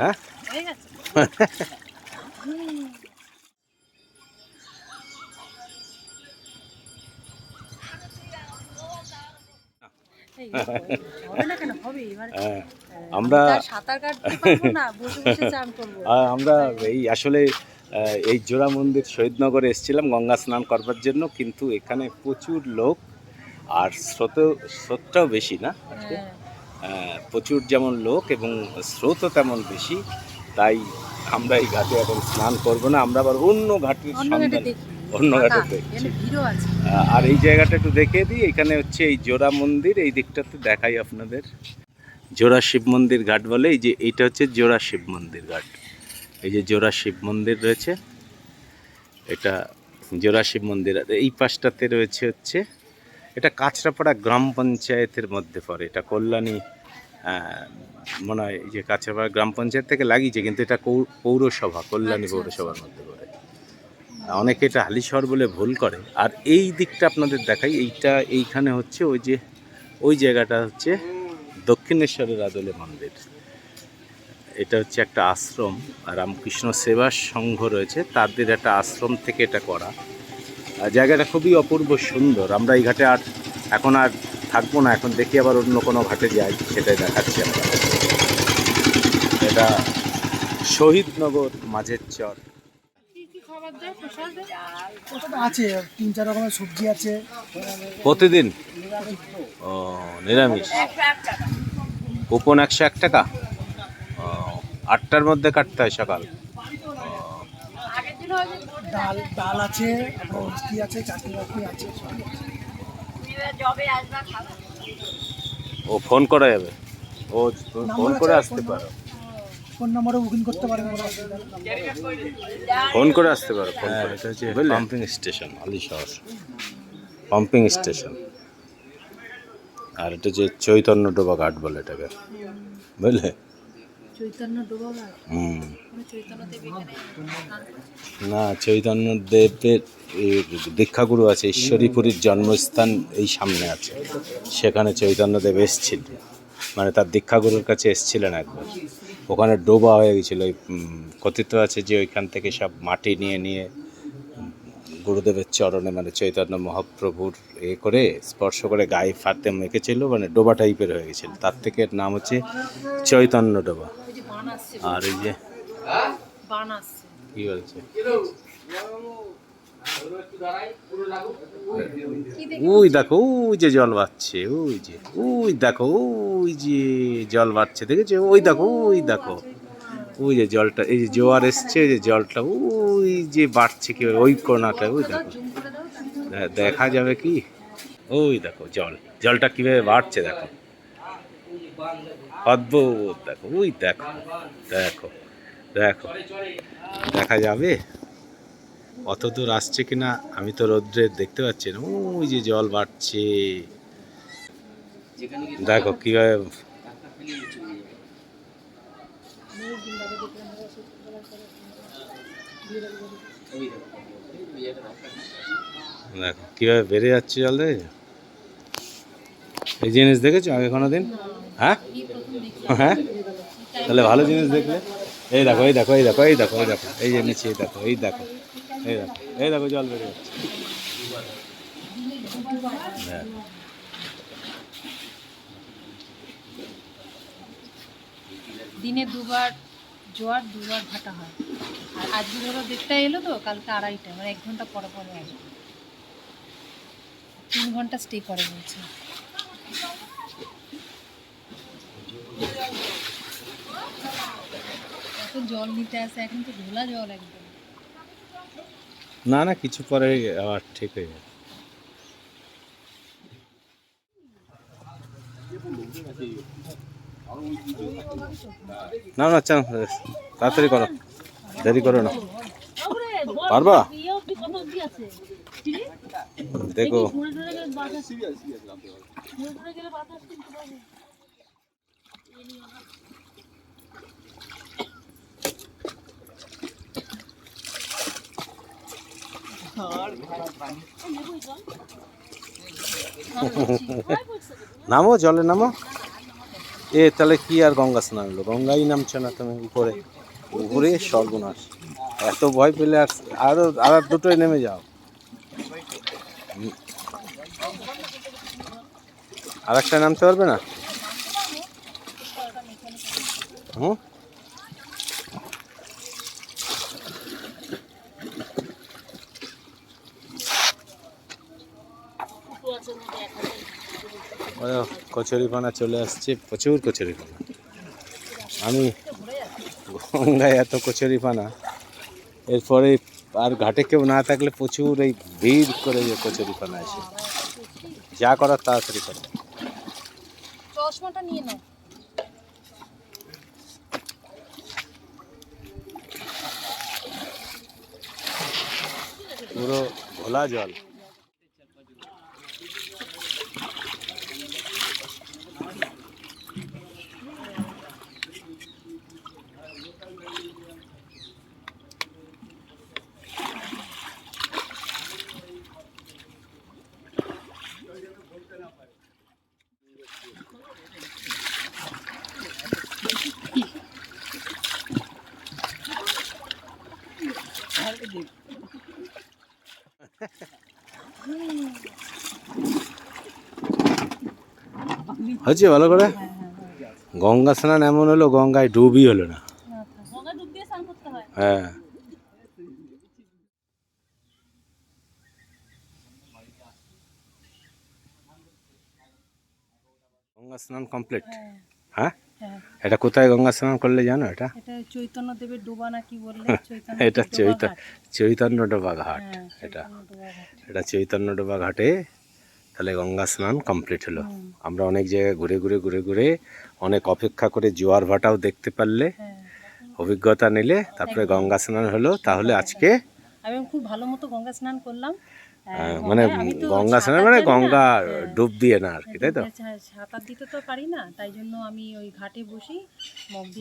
হ্যাঁ? হয়ে আমরা- আমরা এই আসলে এই জোড়া মন্দির শহীদনগরে এসেছিলাম গঙ্গা স্নান করবার জন্য কিন্তু এখানে প্রচুর লোক আর স্রোত স্রোতটাও বেশি না আজকে? হ্যাঁ, প্রচুর যেমন লোক এবং স্রোতও তেমন বেশি তাই আমরা এই ঘাটে এখন স্নান করব না আমরা আবার অন্য ঘাটের অন্য সন্ধান অন্য ঘাটে দেখছি। আর এই জায়গাটা একটু দেখিয়ে দিই এখানে হচ্ছে এই জোড়া মন্দির এই দিকটাতে দেখাই আপনাদের। জোড়া শিব মন্দির ঘাট বলে এই যে এইটা হচ্ছে জোড়া শিব মন্দির ঘাট। এই যে জোড়া শিব মন্দির রয়েছে এটা জোড়া শিব মন্দির। আর এই পাশটাতে রয়েছে হচ্ছে এটা কাঁচরাপাড়া গ্রাম পঞ্চায়েতের মধ্যে পড়ে। এটা কল্যাণী মনে হয় যে কাঁচরাপাড়া গ্রাম পঞ্চায়েত থেকে লাগিয়েছে কিন্তু এটা পৌরসভা কল্যাণী আচ্ছা, পৌরসভার মধ্যে পড়ে। অনেকে এটা হালিশহর বলে ভুল করে। আর এই দিকটা আপনাদের দেখাই এইটা এইখানে হচ্ছে ওই যে ওই জায়গাটা হচ্ছে দক্ষিণেশ্বরের আদলে মন্দির। এটা হচ্ছে একটা আশ্রম রামকৃষ্ণ সেবা সংঘ রয়েছে। তাদের একটা আশ্রম থেকে এটা করা। জায়গাটা খুবই অপূর্ব সুন্দর। আমরা এই ঘাটে আর এখন আর থাকব না এখন দেখি আবার অন্য কোনো ঘাটে যাই সেটাই দেখাচ্ছি আমরা এটা শহীদনগর মাঝের চর। আছে তিন চার রকমের সবজি আছে। প্রতিদিন? ও নিরামিষ। কুপন একশো এক টাকা? আটটার মধ্যে কাটতে হয় সকাল। ডাল ডাল আছে আপনার মিষ্টি আছে চাটনি বাটনি আছে ও ফোন করা যাবে? ও ফোন করে আসতে পারো। ফোন নম্বরে বুকিং করতে পারেন। ফোন করে আসতে পারো ফোন করে। এটা হচ্ছে পাম্পিং স্টেশন আলি শহর। পাম্পিং স্টেশন আর এটা যে চৈতন্য ডোবা ঘাট বলে এটাকে। বুঝলে? না, চৈতন্য দেবের দীক্ষাগুরু আছে, ঈশ্বরীপুরীর জন্মস্থান এই সামনে আছে। সেখানে চৈতন্য দেব এসছিল। মানে তার দীক্ষাগুরুর কাছে এসছিলেন একবার। ওখানে ডোবা হয়ে গেছিল। ওই কথিত আছে যে ওইখান থেকে সব মাটি নিয়ে নিয়ে গুরুদেবের চরণে মানে চৈতন্য মহাপ্রভুর এ করে, স্পর্শ করে গায়ে ফাতে মেখেছিল। মানে ডোবা টাইপের হয়ে গেছিল। তার থেকে নাম হচ্ছে চৈতন্য ডোবা। আর এই যে কী বলছে? ওই দেখো ওই যে জল বাড়ছে ওই যে ওই দেখো ওই যে জল বাড়ছে দেখেছ? ওই দেখো ওই দেখো। ওই যে জলটা এই যে জোয়ার এসছে যে জলটা ওই যে বাড়ছে কি ওই কোনাটা ওই দেখো। দেখা যাবে কি? ওই দেখো জল জলটা কীভাবে বাড়ছে দেখো। অদ্ভুত, দেখো, ওই দেখো দেখো দেখো, দেখা যাবে? অত দূর আসছে কিনা, আমি তো রৌদ্রে দেখতে পাচ্ছি না। ওই যে জল বাড়ছে। দেখো, কীভাবে দেখো, কীভাবে বেড়ে যাচ্ছে জল দেখেছ এই জিনিস দেখেছ আগে কোনো দিন? হ্যাঁ? হ্যাঁ? তাহলে ভালো জিনিস দেখলে। এই দেখো এই দেখো এই দেখো এই দেখো এই দেখো, এই যে নিচে দেখো, এই দেখো এই দেখো এই দেখো জল বেড়ে যাচ্ছে। দিনে দুবার জোয়ার, দুবার ভাটা হয়। আর আজকে ধরো দেড়টা এলো তো, কালকে আড়াইটা মানে এক ঘণ্টা পরে পরে আসবে। তিন ঘণ্টা স্টে করে বলছে। এখন জল নিতে আসে এখন তো ঘোলা জল একদম। না না কিছু পরে আবার ঠিক হয়ে যাবে। না না চান তাড়াতাড়ি করো। দেরি করো না। পারবা? দেখো। নামো, জলে নামো। এ, তাহলে কি আর গঙ্গা স্নান হলো? গঙ্গাই নামছে না তুমি উপরে? উপরে সর্বনাশ। এত ভয় পেলে আর আরও, আর দুটোই নেমে যাও। আর একটা নামতে পারবে না? হুম? কচুরিপানা চলে আসছে প্রচুর কচুরিপানা। আমি গঙ্গায় এত কচুরিপানা এরপরে আর ঘাটে কেউ না থাকলে প্রচুর এই ভিড় করে যে কচুরিপানা আসে যা করার তাড়াতাড়ি করে। চশমাটা নিয়ে নাও। পুরো ঘোলা জল। হচ্ছে ভালো করে? গঙ্গা স্নান এমন হলো গঙ্গায় ডুবই হলো না। গঙ্গা ডুব দিয়ে স্নান করতে হয়? হ্যাঁ। গঙ্গা স্নান কমপ্লিট। হ্যাঁ। হ্যাঁ? এটা কোথায় গঙ্গা স্নান করলে জানো এটা? এটা চৈতন্য দেবের ডোবা না কি বললে? এটা চৈত ঘাট। চৈতন্য ডোবা ঘাট হ্যাঁ এটা। এটা চৈতন্য ডোবা ঘাটে তাহলে গঙ্গা স্নান কমপ্লিট হলো। আমরা অনেক জায়গায় ঘুরে ঘুরে ঘুরে ঘুরে অনেক অপেক্ষা করে জোয়ার ভাটাও দেখতে পারলে হ্যাঁ অভিজ্ঞতা নিলে তারপরে গঙ্গা স্নান হলো তাহলে আজকে আমি খুব ভালো মতো গঙ্গা স্নান করলাম। মানে গঙ্গায় গঙ্গা স্নান মানে গঙ্গা হ্যাঁ। ডুব দিয়ে না আর কি তাই তো? সাঁতার দিতে তো পারি না তাই জন্য আমি ওই ঘাটে বসি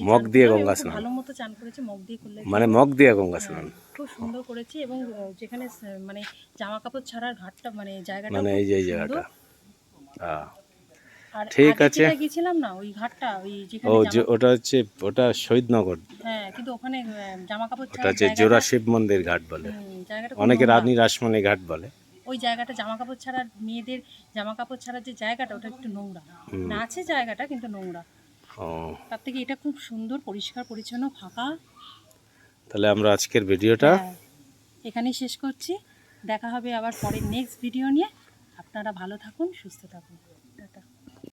মগ দিয়ে গঙ্গা স্নান। ভালো মতো চান করেছি মগ দিয়ে করলে মানে মগ দিয়ে গঙ্গা স্নান খুব সুন্দর করেছি এবং যেখানে মানে জামা কাপড় ছাড়ার ঘাটটা মানে জায়গাটা মানে এই যে জায়গাটা। আর ঠিক আছে। যেটা গেছিলাম না ওই ঘাটটা ওই যেখানে ও যে ওটা হচ্ছে ওটা শহীদনগর হ্যাঁ কিন্তু ওখানে জামা কাপড় ওটা হচ্ছে জোড়া শিব মন্দির ঘাট বলে। অনেকে। রানী রাসমণি ঘাট বলে। ওই জায়গাটা জামা কাপড় ছাড়ার মেয়েদের জামা কাপড় ছাড়ার যে জায়গাটা ওটা একটু নোংরা। না আছে জায়গাটা কিন্তু নোংরা। তার থেকে এটা খুব সুন্দর পরিষ্কার পরিচ্ছন্ন ফাঁকা। তাহলে আমরা আজকের ভিডিওটা হ্যাঁ, এখানেই শেষ করছি। দেখা হবে আবার পরের নেক্সট ভিডিও নিয়ে। আপনারা ভালো থাকুন সুস্থ থাকুন।